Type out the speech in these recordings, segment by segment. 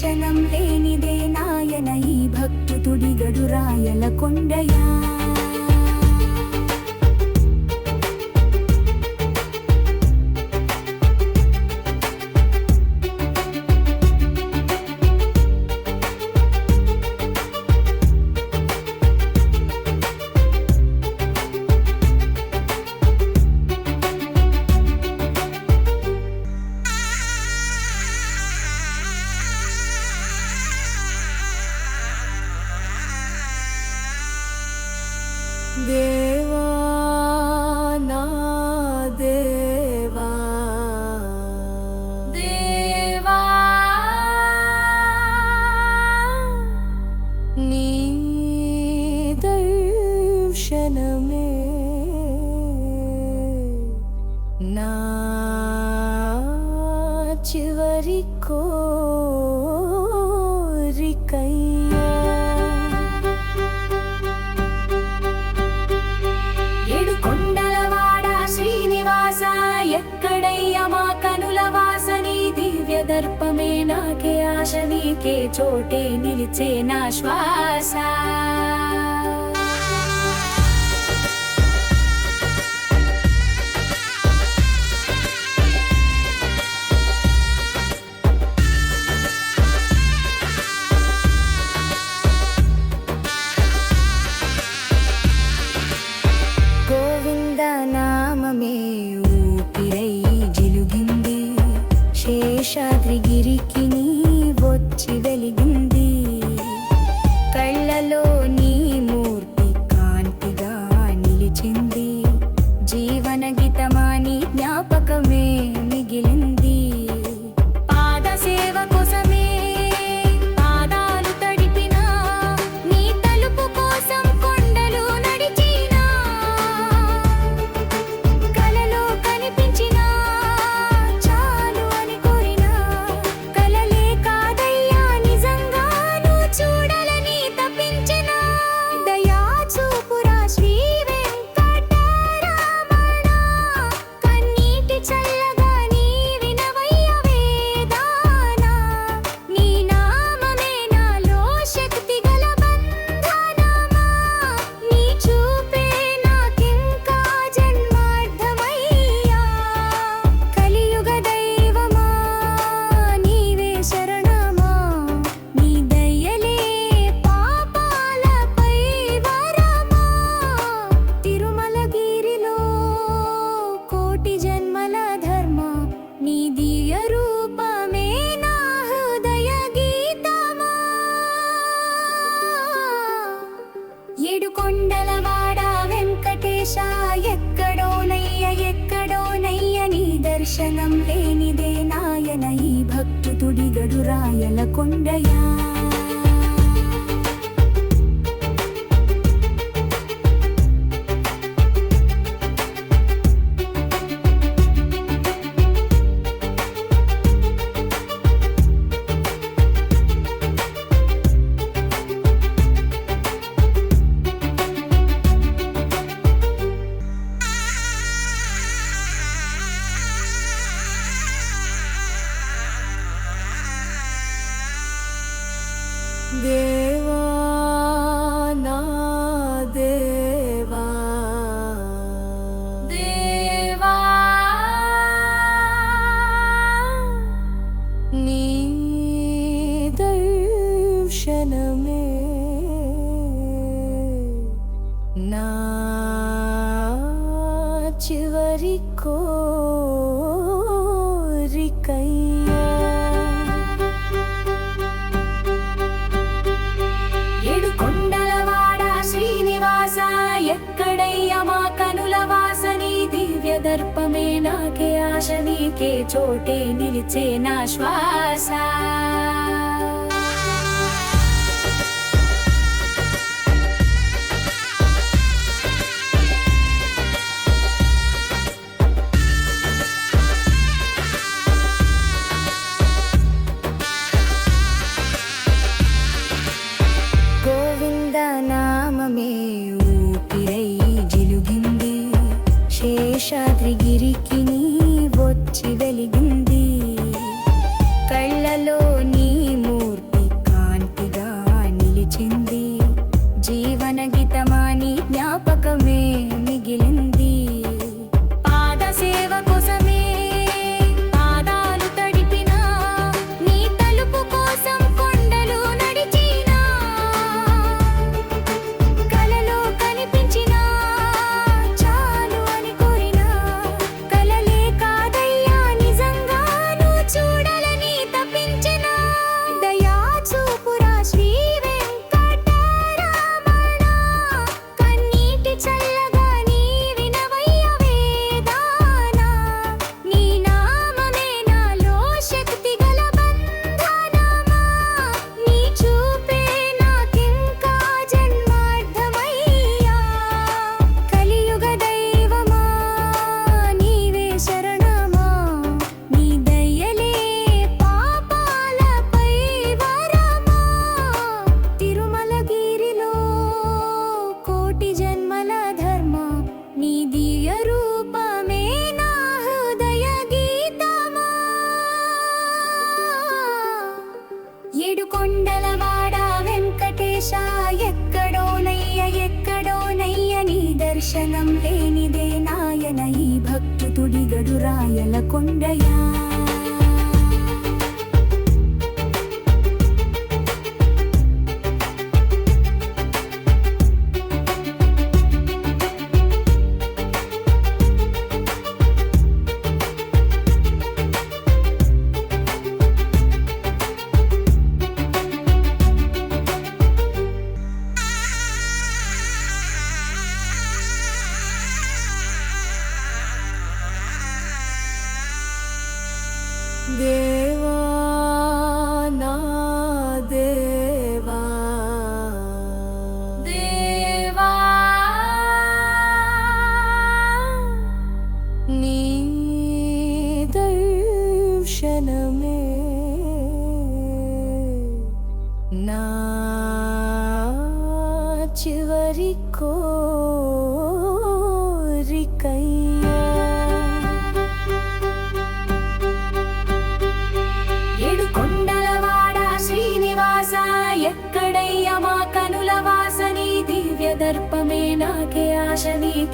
దర్శనం లేనిదే నాయన ఈ భక్తుడిగడు రాయల కొండయా? క్షణమే నా చివరి కోరికయ్యా. దర్పమే నాకే ఆశ నీకే చోటే నిలిచే నా శ్వాసా. మంచి వెలిగి భాగ్యాశని కే చోటే నిలిచే నా శ్వాస దర్శనం లేనిదే నాయన ఈ భక్తుడిగడు రాయల కొండయా?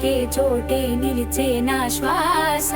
ఒకే చోటే నిలిచే నా శ్వాస.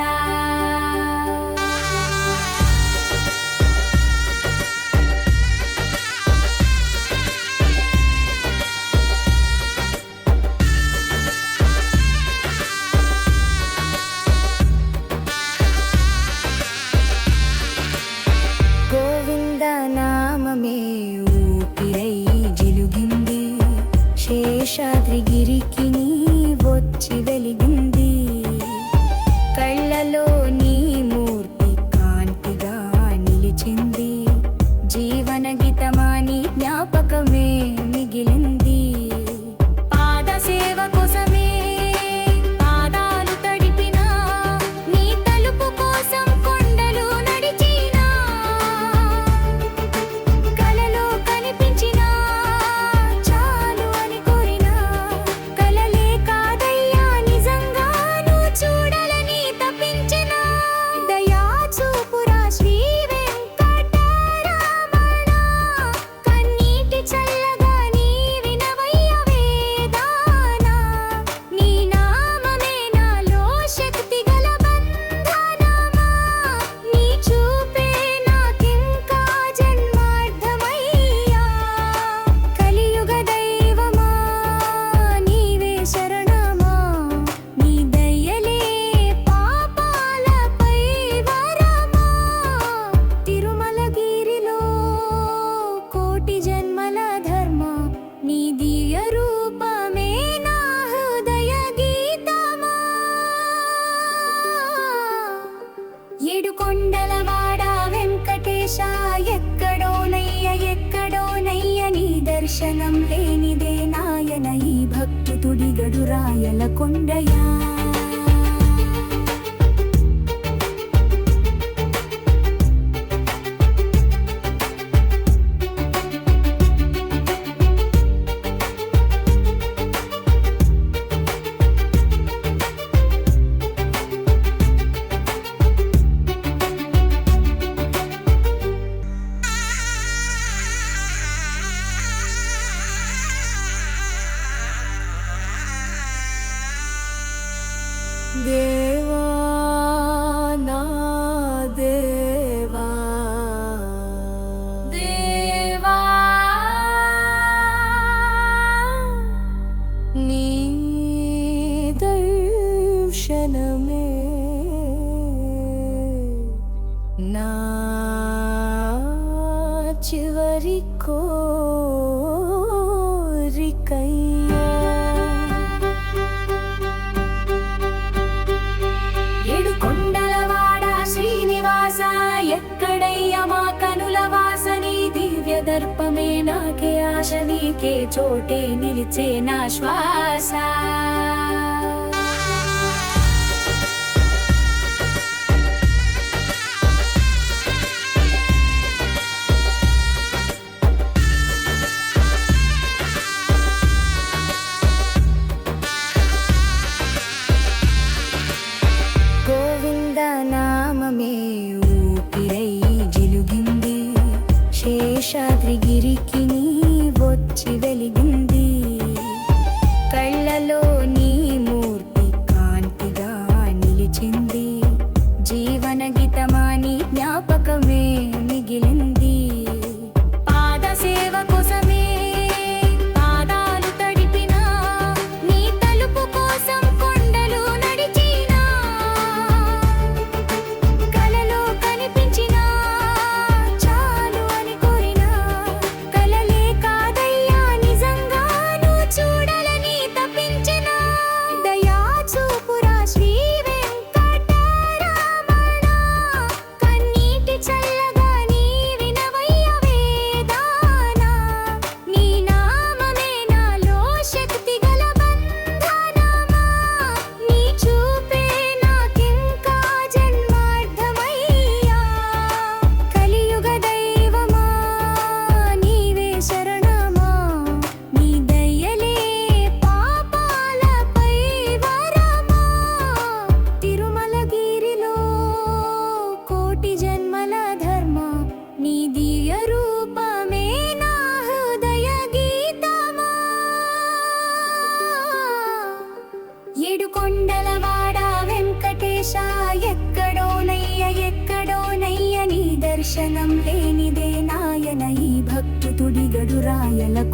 ఎక్కడయ్య మా కనుల వాసని దివ్య దర్పమే నాకే ఆశ నీకే చోటే నిలిచే నా శ్వాస.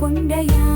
கொண்டையா?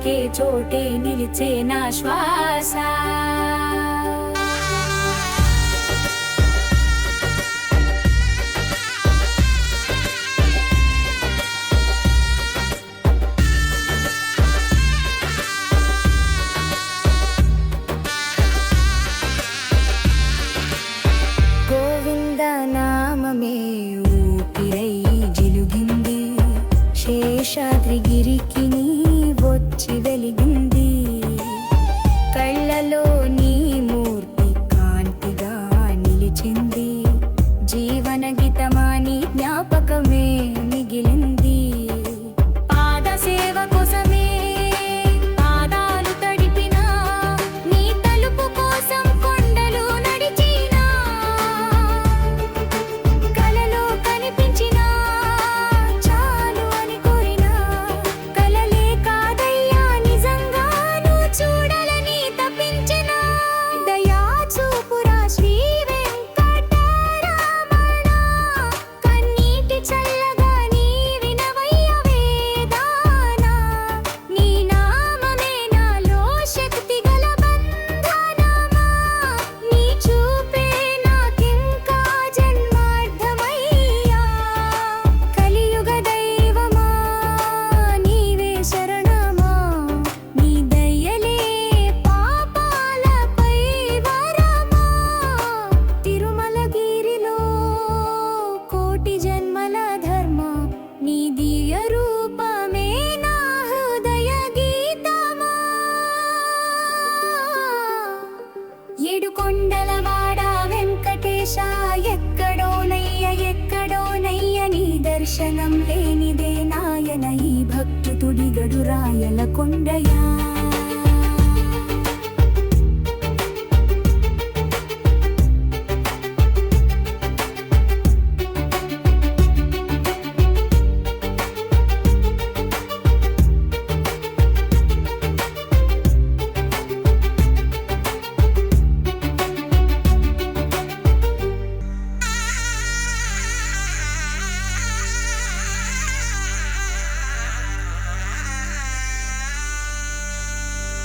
నీకే చోటే నిలిచే నా శ్వాస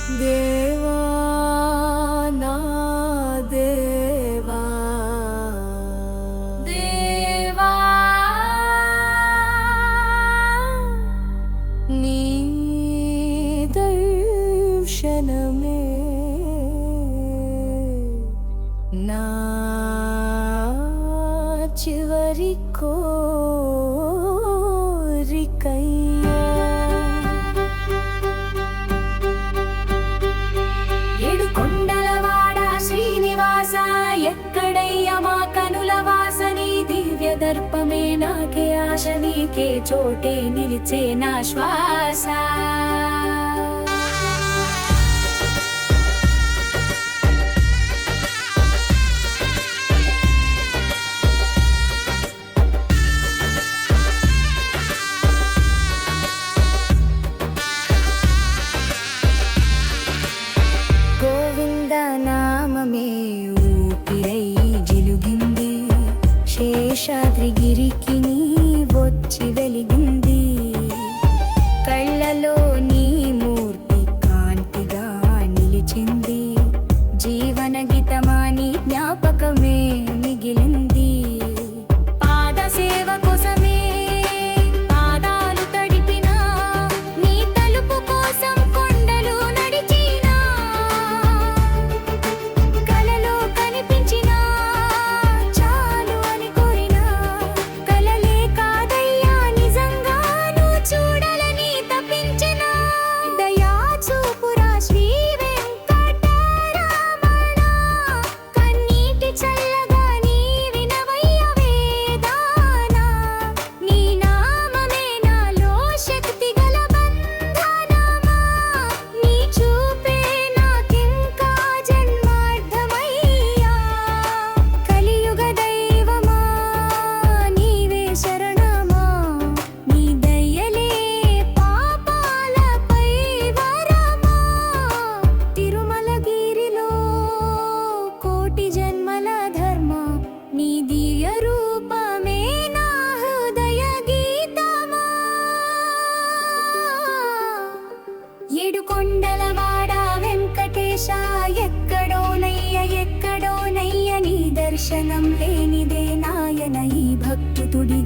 Yeah.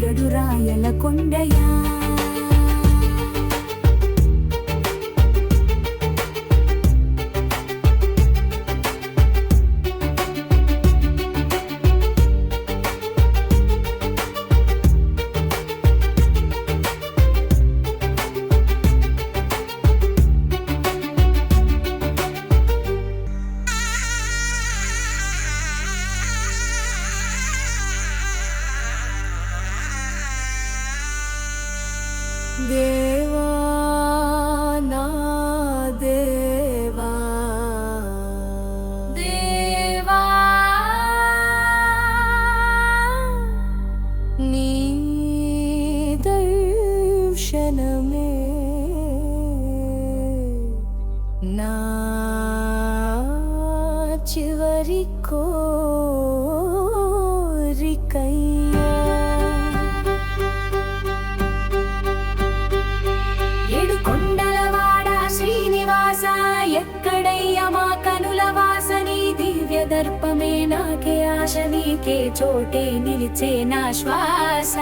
ఎగడు రాయల కొండయా? చివరి కోరికయ్యా ఏడు దర్పమే నాకే ఆశ నీకే చోటే నిలిచే నా శ్వాస.